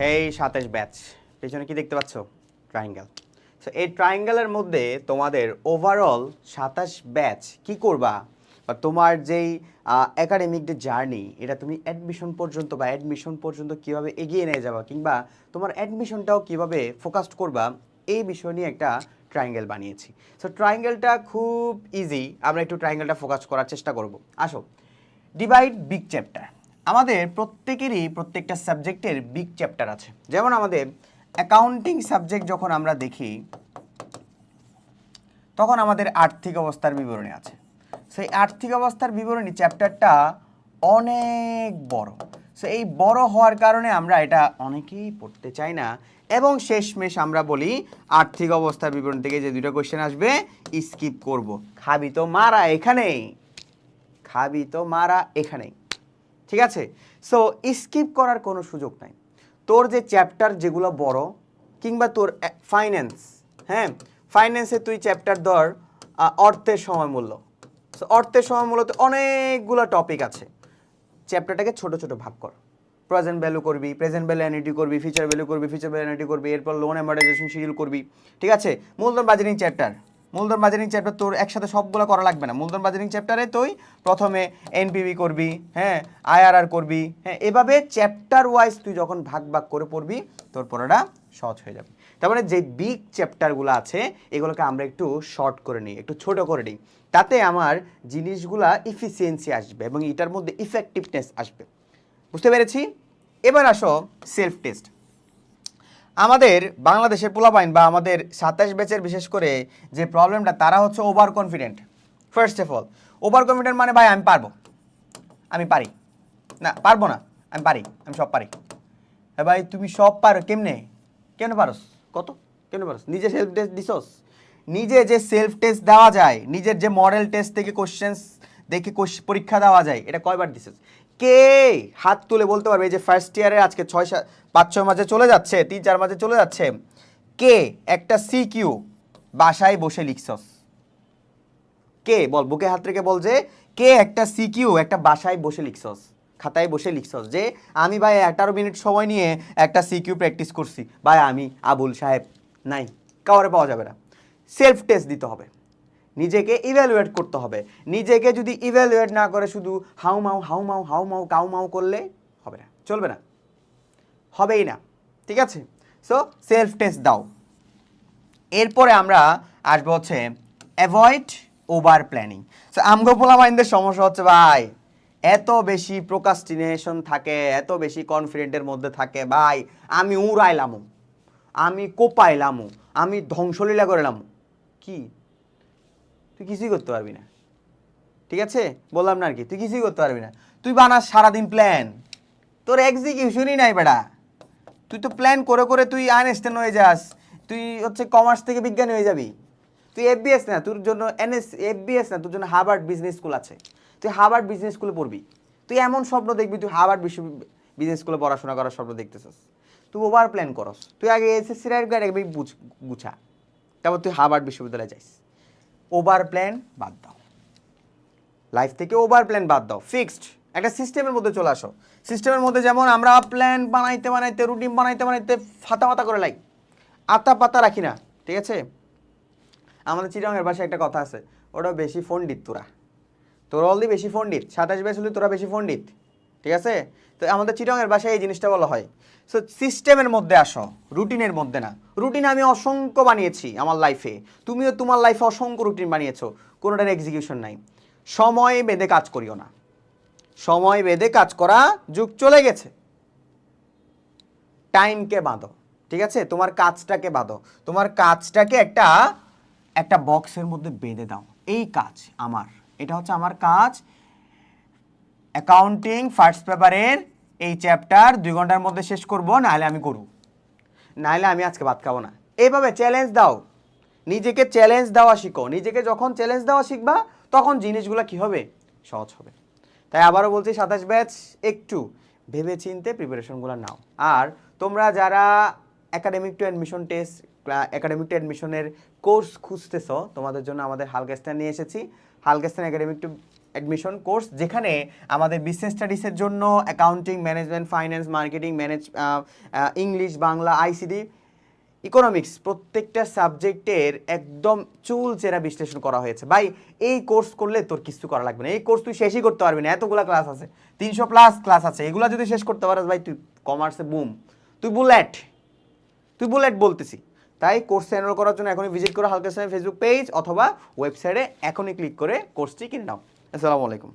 হেই সাতাশ ব্যাচ পেছনে কি দেখতে পাচ্ছ? ট্রায়াঙ্গেল সো এই ট্রায়াঙ্গেলের মধ্যে তোমাদের ওভারঅল সাতাশ ব্যাচ কি করবা? বা তোমার যেই একাডেমিক যে জার্নি এটা তুমি অ্যাডমিশন পর্যন্ত বা অ্যাডমিশন পর্যন্ত কীভাবে এগিয়ে নিয়ে যাবা কিংবা তোমার অ্যাডমিশনটাও কীভাবে ফোকাসড করবা, এই বিষয় নিয়ে একটা ট্রায়াঙ্গেল বানিয়েছি। সো ট্রায়াঙ্গেলটা খুব ইজি আমরা একটু ট্রায়াঙ্গেলটা ফোকাস করার চেষ্টা করব। আসো ডিভাইড বিগ চ্যাপ্টার আমাদের প্রত্যেকেরই প্রত্যেকটা সাবজেক্টের বিগ চ্যাপ্টার আছে। যেমন আমাদের অ্যাকাউন্টিং সাবজেক্ট যখন আমরা দেখি, তখন আমাদের আর্থিক অবস্থার বিবরণী আছে। সেই আর্থিক অবস্থার বিবরণী চ্যাপ্টারটা অনেক বড়। সো এই বড় হওয়ার কারণে আমরা এটা অনেকেই পড়তে চাই না। এবং শেষমেশ আমরা বলি, আর্থিক অবস্থার বিবরণ থেকে যে দুটো কোশ্চেন আসবে স্কিপ করব। খাবি তো মারা এখানেই। খাবি তো মারা এখানেই। ঠিক আছে? সো স্কিপ করার কোনো সুযোগ নাই। তোর যে চ্যাপ্টার যেগুলো বড় কিংবা তোর ফাইন্যান্স হ্যাঁ? ফাইন্যান্সে তুই চ্যাপ্টার ধর অর্থের সময় মূল্য So, অর্থের সময় মূল্যতে অনেকগুলো টপিক আছে। চ্যাপ্টারটাকে ছোট ছোট ভাগ কর। প্রেজেন্ট ভ্যালু করবি প্রেজেন্ট ভ্যালু অ্যানিটি করবি ফিচার ভ্যালু করবি ফিচার ভ্যালু অ্যানিটি করবি এরপর লোন অ্যামার্টাইজেশন শিডিউল করবি। ঠিক আছে? মূলধন বাজারিং চ্যাপ্টার মূলধন বাজারিং চ্যাপ্টার তোর একসাথে সবগুলো করা লাগবে না। মূলধন বাজারিং চ্যাপ্টারে তুই প্রথমে এনপিবি করবি হ্যাঁ আইআরআর করবি হ্যাঁ এভাবে চ্যাপ্টার ওয়াইজ তুই যখন ভাগ ভাগ করে পড়বি, তোর পড়াটা সহজ হয়ে যাবে। তার মানে যে বিগ চ্যাপ্টারগুলো আছে, এগুলোকে আমরা একটু শর্ট করে নিই, একটু ছোট করে নিই। তাতে আমার জিনিসগুলা ইফিসিয়েন্সি আসবে এবং এটার মধ্যে ইফেক্টিভনেস আসবে। বুঝতে পেরেছি? এবার আসো সেলফ টেস্ট আমাদের বাংলাদেশের পোলাপাইন বা আমাদের সাতাশ ব্যাচের বিশেষ করে যে প্রবলেমটা, তারা হচ্ছে over confident first of all over confident মানে ভাই, আমি পারব। আমি পারি। না, পারব না। আমি পারি। আমি সব পারি। হ্যাঁ ভাই, তুমি সব পারো কেমনে? কেন পারোস? কত? কেন পারোস? নিজে সেলফ টেস্ট দিছস? নিজে যে সেলফ টেস্ট দেওয়া যায়, নিজের যে মডেল টেস্ট থেকে কোশ্চেন্স দেখে পরীক্ষা দেওয়া যায়, এটা কয়বার দিছিস? কে হাত তুলে বলতে পারবে যে ফার্স্ট ইয়ারে আজকে ছয় পাঁচ, ছয় মাসে চলে যাচ্ছে, তিন, চার মাসে চলে যাচ্ছে। কে? একটা সিকিউ বাসায় বসে লিখছস কে? বল, বুকে হাত রেখে বল যে, কে একটা সিকিউ একটা বাসায় বসে লিখছস খাতায় বসে লিখছস যে, আমি ভাই আঠারো মিনিট সময় নিয়ে একটা সিকিউ প্র্যাকটিস করছি। ভাই, আমি আবুল সাহেব নাই। কাউরে পাওয়া যাবে না। সেলফ টেস্ট দিতে হবে। নিজেকে ইভ্যালুয়েট করতে হবে। নিজেকে যদি ইভ্যালুয়েট না করে শুধু হাউ মাউ হাউ মাউ হাউ মাউ, কাউ মাউ করলে হবে না, চলবে না। হবেই না, ঠিক আছে? সো সেলফ টেস্ট দাও। এরপরে আমরা আসব হচ্ছে অ্যাভয়েড ওভার প্ল্যানিং সো আমগো পোলামাইনদের সমস্যা হচ্ছে, ভাই, এত বেশি প্রোকাস্টিনেশন থাকে, এত বেশি কনফিডেন্টের মধ্যে থাকে, ভাই, আমি উড়াইলামও, আমি কোপাইলামও, আমি ধ্বংসলীলা করলাম কি? তুই কিছুই করতে পারবি না। ঠিক আছে? বললাম না আর কি, তুই কিছুই করতে পারবি না। তুই বানাস সারাদিন প্ল্যান তোর এক্সিকিউশনই নাই বেটা তুই তো প্ল্যান করে করে তুই আইনস্টাইন হয়ে যাস। তুই হচ্ছে কমার্স থেকে বিজ্ঞানী হয়ে যাবি। তুই এফবিএস না, তোর জন্য এনএস এফবিএস না, তোর জন্য হার্ভার্ড বিজনেস স্কুল আছে। তুই হার্ভার্ড বিজনেস স্কুলে পড়বি। তুই এমন স্বপ্ন দেখবি, তুই হার্ভার্ড বিশ্ব বিজনেস স্কুলে পড়াশোনা করার স্বপ্ন দেখতেছিস। তুই ওভার প্ল্যান করস। তুই আগে এসএসসি রাইট আগে বুঝ, গুছা। তারপর তুই হার্ভার্ড বিশ্ববিদ্যালয়ে যাইস। ওভার প্ল্যান বাদ দাও। লাইফ থেকে ওভার প্ল্যান বাদ দাও। ফিক্সড একটা সিস্টেমের মধ্যে চলে আসো। সিস্টেমের মধ্যে যেমন আমরা প্ল্যান বানাইতে বানাইতে রুটিন বানাইতে বানাইতে ফাতা ফাতা করে লাই। আতা পাতা রাখি না, ঠিক আছে? আমাদের চিরঙের ভাষায় একটা কথা আছে, ওটা বেশি পণ্ডিত তোরা। তোরা অলরেডি বেশি পণ্ডিত সাতাশ বেশ হলে তোরা বেশি পণ্ডিত ঠিক আছে? তো আমাদের চিরঙের ভাষায় এই জিনিসটা বলা হয়। সো সিস্টেমের মধ্যে আসো রুটিনের মধ্যে না। রুটিন আমি অসংখ্য বানিয়েছি আমার লাইফে তুমিও তোমার লাইফে অসংখ্য রুটিন বানিয়েছো, কোনোটার এক্সিকিউশন নাই। সময় বেঁধে কাজ করিও না। সময় বেঁধে কাজ করা যুগ চলে গেছে। টাইমকে বাঁধো, ঠিক আছে? তোমার কাজটাকে বাঁধো। তোমার কাজটাকে একটা একটা বক্সের মধ্যে বেঁধে দাও। এই কাজ আমার। এটা হচ্ছে আমার কাজ। অ্যাকাউন্টিং ফার্স্ট পেপারের এই চ্যাপ্টার দুই ঘণ্টার মধ্যে শেষ করব, নাহলে আমি করব। নাহলে আমি আজকে ভাত খাব না। এইভাবে চ্যালেঞ্জ দাও। নিজেকে চ্যালেঞ্জ দেওয়া শিখো। নিজেকে যখন চ্যালেঞ্জ দেওয়া শিখবা, তখন জিনিসগুলো কি হবে? সহজ হবে। তাই আবারও বলছি, সাতাশ ব্যাচ, একটু ভেবে চিনতে প্রিপারেশনগুলো নাও। আর তোমরা যারা academic to admission test academic to অ্যাডমিশনের কোর্স খুঁজতেছ, তোমাদের জন্য আমাদের হালকেস্টান নিয়ে এসেছি। হালকেস্টান একাডেমিক টু অ্যাডমিশন কোর্স যেখানে আমাদের বিজনেস স্টাডিজের জন্য accounting management finance marketing manage English Bangla ICD economics প্রত্যেকটা সাবজেক্টের একদম চুল চেরা বিশ্লেষণ করা হয়েছে। ভাই, এই কোর্স করলে তোর কিছু করা লাগবে না। এই কোর্স তুই শেষই করতে পারবি না। এতগুলা ক্লাস আছে। তিনশো প্লাস ক্লাস আছে। এগুলা যদি শেষ করতে পারিস ভাই, তুই কমার্সে বুম তুই বুলেট তুই বুলেট বলতেছি। তাই কোর্স এনরোল করার জন্য এখনই ভিজিট করো হালকা ফেসবুক পেজ অথবা ওয়েবসাইটে এখনই ক্লিক করে কোর্সটি কিনে নাও। আসসালামু আলাইকুম।